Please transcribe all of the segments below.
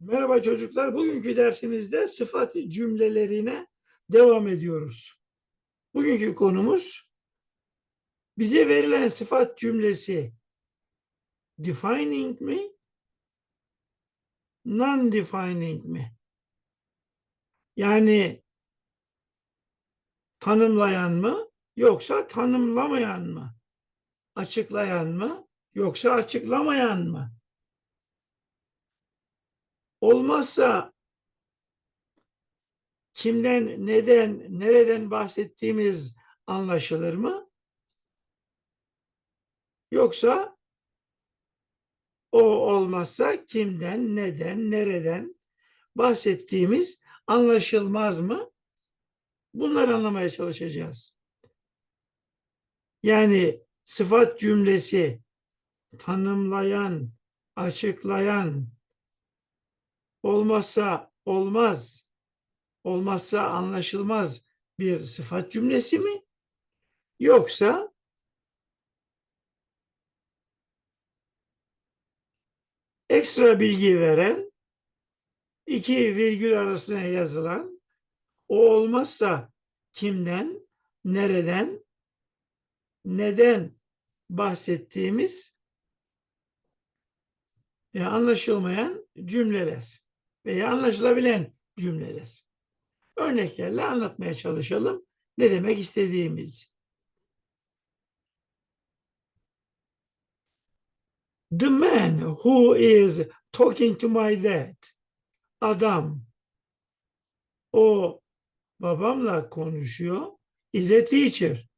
Merhaba çocuklar. Bugünkü dersimizde sıfat cümlelerine devam ediyoruz. Bugünkü konumuz bize verilen sıfat cümlesi defining mi? Non-defining mi? Yani tanımlayan mı yoksa tanımlamayan mı? Açıklayan mı yoksa açıklamayan mı? Olmazsa kimden, neden, nereden bahsettiğimiz anlaşılır mı? Yoksa o olmazsa kimden, neden, nereden bahsettiğimiz anlaşılmaz mı? Bunları anlamaya çalışacağız. Yani sıfat cümlesi tanımlayan, açıklayan, olmazsa olmaz, olmazsa anlaşılmaz bir sıfat cümlesi mi? Yoksa ekstra bilgi veren iki virgül arasına yazılan o olmazsa kimden, nereden, neden bahsettiğimiz e, anlaşılmayan cümleler veya anlaşılabilen cümleler. Örneklerle anlatmaya çalışalım ne demek istediğimiz. The man who is talking to my dad. Adam. O babamla konuşuyor. Is a teacher.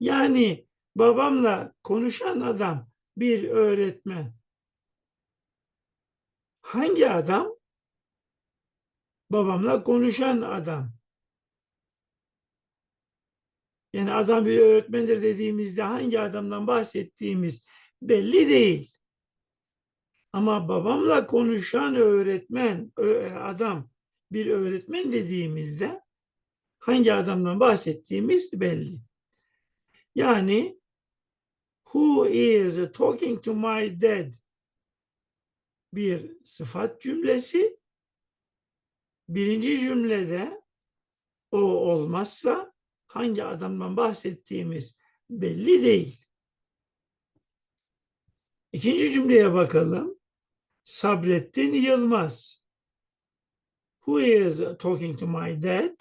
Yani babamla konuşan adam bir öğretmen. Hangi adam? Babamla konuşan adam. Yani adam bir öğretmendir dediğimizde hangi adamdan bahsettiğimiz belli değil. Ama babamla konuşan öğretmen, adam bir öğretmen dediğimizde hangi adamdan bahsettiğimiz belli. Yani who is talking to my dad bir sıfat cümlesi. Birinci cümlede o olmazsa hangi adamdan bahsettiğimiz belli değil. İkinci cümleye bakalım. Sabrettin Yılmaz. Who is talking to my dad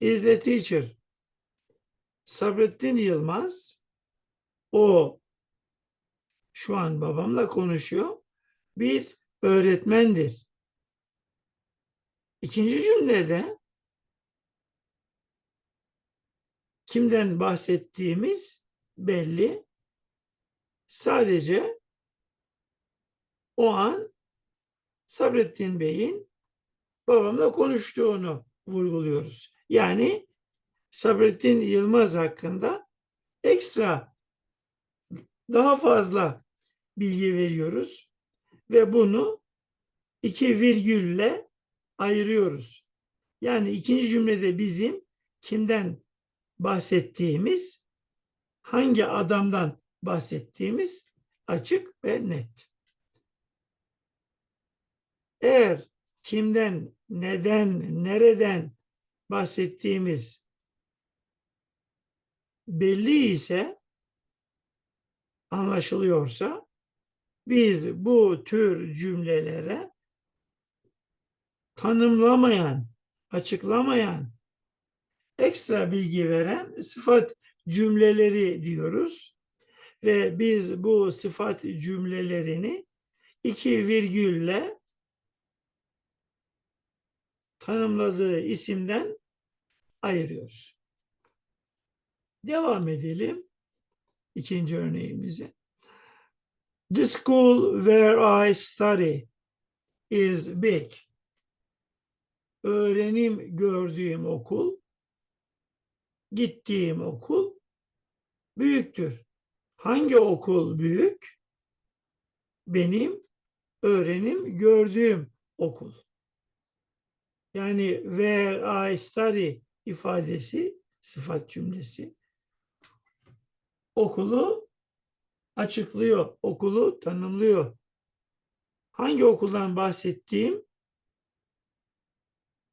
is a teacher. Sabrettin Yılmaz o şu an babamla konuşuyor. Bir öğretmendir. İkinci cümlede kimden bahsettiğimiz belli. Sadece o an Sabrettin Bey'in babamla konuştuğunu vurguluyoruz. Yani Sabrettin Yılmaz hakkında ekstra daha fazla bilgi veriyoruz ve bunu iki virgülle ayırıyoruz. Yani ikinci cümlede bizim kimden bahsettiğimiz, hangi adamdan bahsettiğimiz açık ve net. Eğer kimden, neden, nereden bahsettiğimiz belli ise, anlaşılıyorsa biz bu tür cümlelere tanımlamayan, açıklamayan, ekstra bilgi veren sıfat cümleleri diyoruz. Ve biz bu sıfat cümlelerini iki virgülle tanımladığı isimden ayırıyoruz. Devam edelim ikinci örneğimize. The school where I study is big. Öğrenim gördüğüm okul, gittiğim okul büyüktür. Hangi okul büyük? Benim öğrenim gördüğüm okul. Yani where I study ifadesi, sıfat cümlesi okulu açıklıyor, okulu tanımlıyor. hangi okuldan bahsettiğim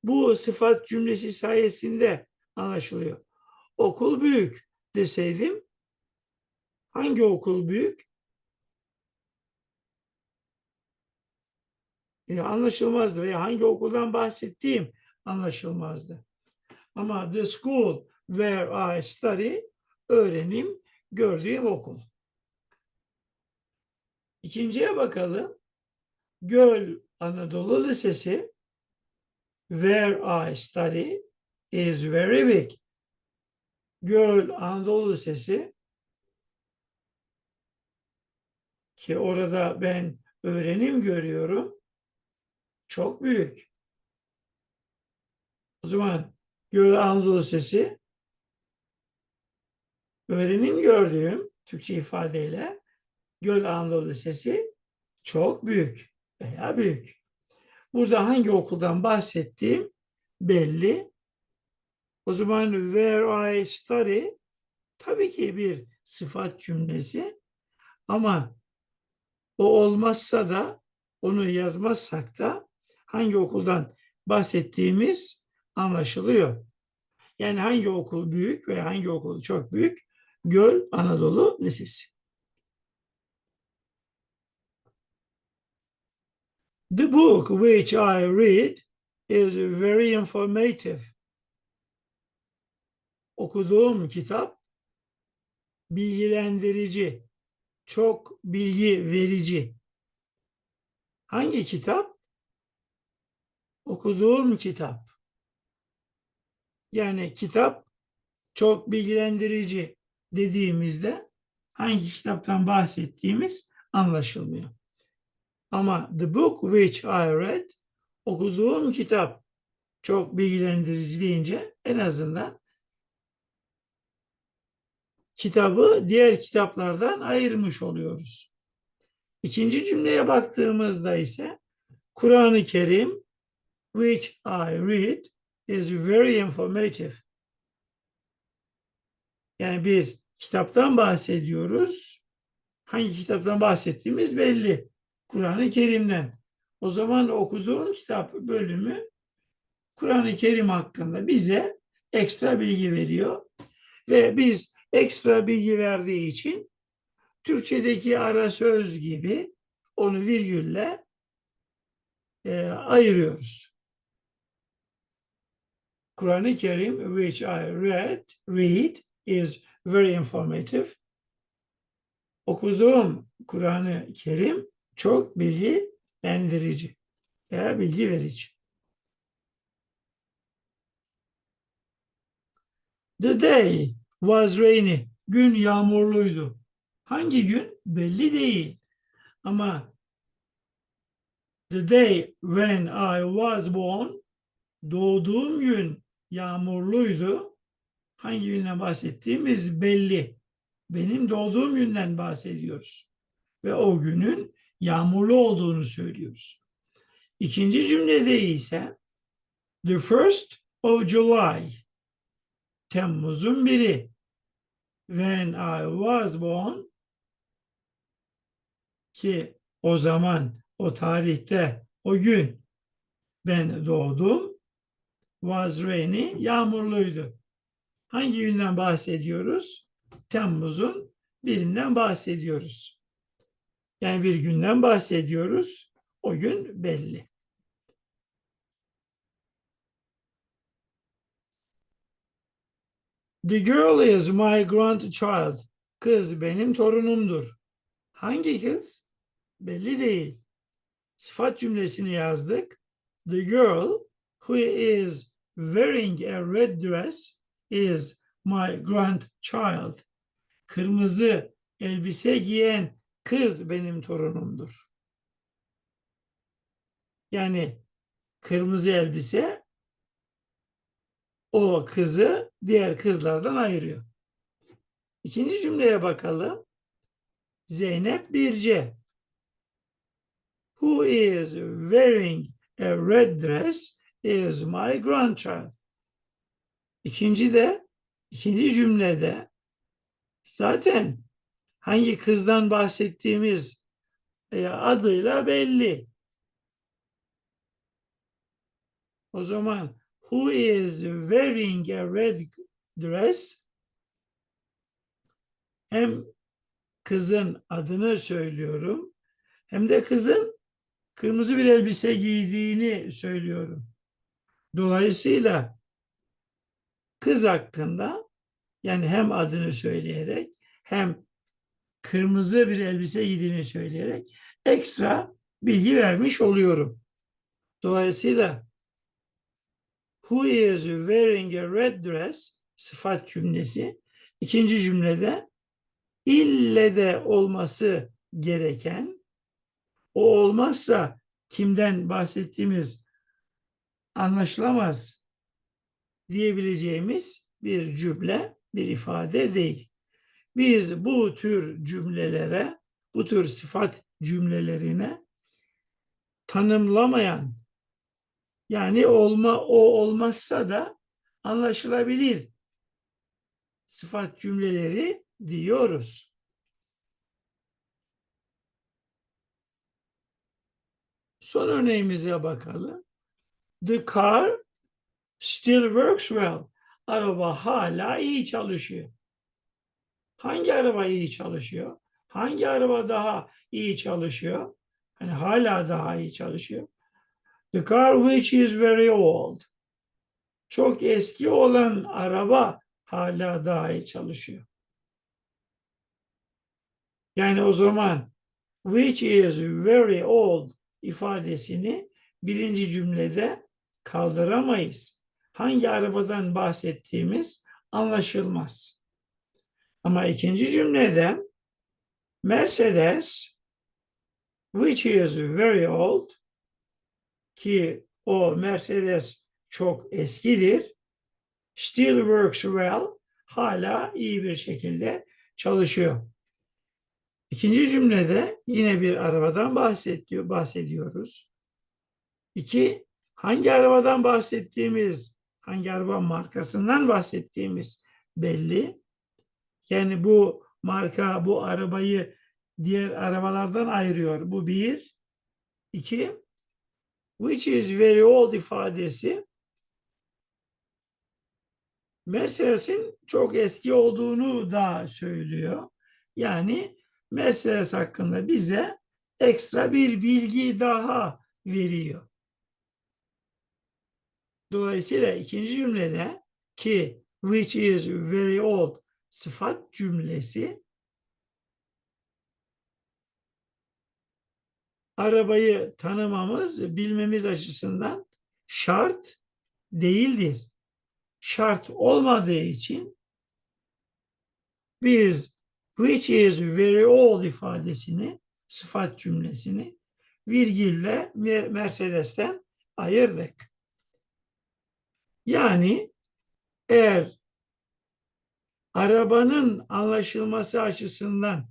bu sıfat cümlesi sayesinde anlaşılıyor. Okul büyük deseydim hangi okul büyük? E, anlaşılmazdı veya hangi okuldan bahsettiğim anlaşılmazdı. Ama the school where I study öğrenim gördüğüm okul. İkinciye bakalım. Göl Anadolu Lisesi where I study is very big. Göl Anadolu Lisesi ki orada ben öğrenim görüyorum. Çok büyük. O zaman Göl Anadolu Lisesi öğrenim gördüğüm Türkçe ifadeyle Göl Anadolu Lisesi çok büyük veya büyük. Burada hangi okuldan bahsettiğim belli. O zaman where I study tabii ki bir sıfat cümlesi ama o olmazsa da onu yazmazsak da hangi okuldan bahsettiğimiz anlaşılıyor. Yani hangi okul büyük veya hangi okul çok büyük? Göl Anadolu Lisesi. The book which I read is very informative. Okuduğum kitap bilgilendirici, çok bilgi verici. Hangi kitap? Okuduğum kitap. Yani kitap çok bilgilendirici dediğimizde hangi kitaptan bahsettiğimiz anlaşılmıyor. Ama the book which I read okuduğum kitap çok bilgilendirici deyince en azından kitabı diğer kitaplardan ayırmış oluyoruz. İkinci cümleye baktığımızda ise Kur'an-ı Kerim which I read is very informative. Yani bir kitaptan bahsediyoruz. Hangi kitaptan bahsettiğimiz belli. Kur'an-ı Kerim'den. O zaman okuduğun kitap bölümü Kur'an-ı Kerim hakkında bize ekstra bilgi veriyor. Ve biz ekstra bilgi verdiği için Türkçedeki ara söz gibi onu virgülle e, ayırıyoruz. Kur'an-ı Kerim which I read, read is very informative. Okuduğum Kur'an-ı Kerim çok bilgilendirici veya bilgi verici. The day was rainy. Gün yağmurluydu. Hangi gün? Belli değil. Ama the day when I was born doğduğum gün yağmurluydu. Hangi günden bahsettiğimiz belli. Benim doğduğum günden bahsediyoruz. Ve o günün yağmurlu olduğunu söylüyoruz. İkinci cümlede ise the first of July Temmuz'un biri when I was born ki o zaman o tarihte o gün ben doğdum was rainy yağmurluydu. Hangi günden bahsediyoruz? Temmuz'un birinden bahsediyoruz. Yani bir günden bahsediyoruz. O gün belli. The girl is my grandchild. Kız benim torunumdur. Hangi kız? Belli değil. Sıfat cümlesini yazdık. The girl who is wearing a red dress is my grandchild. Kırmızı elbise giyen kız benim torunumdur. Yani kırmızı elbise o kızı diğer kızlardan ayırıyor. İkinci cümleye bakalım. Zeynep Birce. Who is wearing a red dress is my grandchild. İkinci de, ikinci cümlede zaten hangi kızdan bahsettiğimiz e, adıyla belli. O zaman who is wearing a red dress? Hem kızın adını söylüyorum hem de kızın kırmızı bir elbise giydiğini söylüyorum. Dolayısıyla kız hakkında yani hem adını söyleyerek hem kırmızı bir elbise giydiğini söyleyerek ekstra bilgi vermiş oluyorum. Dolayısıyla who is wearing a red dress sıfat cümlesi ikinci cümlede ille de olması gereken o olmazsa kimden bahsettiğimiz anlaşılamaz diyebileceğimiz bir cümle, bir ifade değil. Biz bu tür cümlelere, bu tür sıfat cümlelerine tanımlamayan yani olma o olmazsa da anlaşılabilir sıfat cümleleri diyoruz. Son örneğimize bakalım. The car still works well. Araba hala iyi çalışıyor. Hangi araba iyi çalışıyor? Hangi araba daha iyi çalışıyor? Hani hala daha iyi çalışıyor. The car which is very old. Çok eski olan araba hala daha iyi çalışıyor. Yani o zaman which is very old ifadesini birinci cümlede kaldıramayız. Hangi arabadan bahsettiğimiz anlaşılmaz. Ama ikinci cümlede Mercedes which is very old ki o Mercedes çok eskidir. Still works well. Hala iyi bir şekilde çalışıyor. İkinci cümlede yine bir arabadan bahsediyor, bahsediyoruz. İki, hangi arabadan bahsettiğimiz, hangi araba markasından bahsettiğimiz belli. Yani bu marka bu arabayı diğer arabalardan ayırıyor. Bu bir. İki, which is very old ifadesi Mercedes'in çok eski olduğunu da söylüyor. Yani Mercedes hakkında bize ekstra bir bilgi daha veriyor. Dolayısıyla ikinci cümlede ki which is very old sıfat cümlesi arabayı tanımamız, bilmemiz açısından şart değildir. Şart olmadığı için biz which is very old ifadesini, sıfat cümlesini virgülle Mercedes'ten ayırdık. Yani eğer arabanın anlaşılması açısından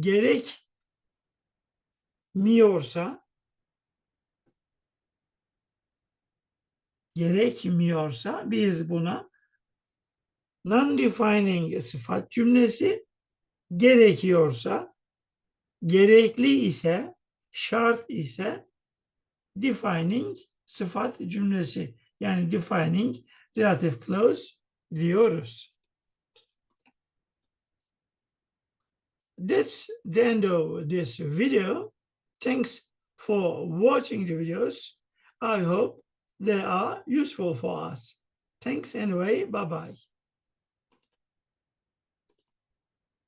gerekmiyorsa gerekmiyorsa biz buna non-defining sıfat cümlesi gerekiyorsa, gerekli ise, şart ise defining sıfat cümlesi yani defining relative clause diyoruz. That's the end of this video. Thanks for watching the videos. I hope they are useful for us. Thanks anyway. Bye bye.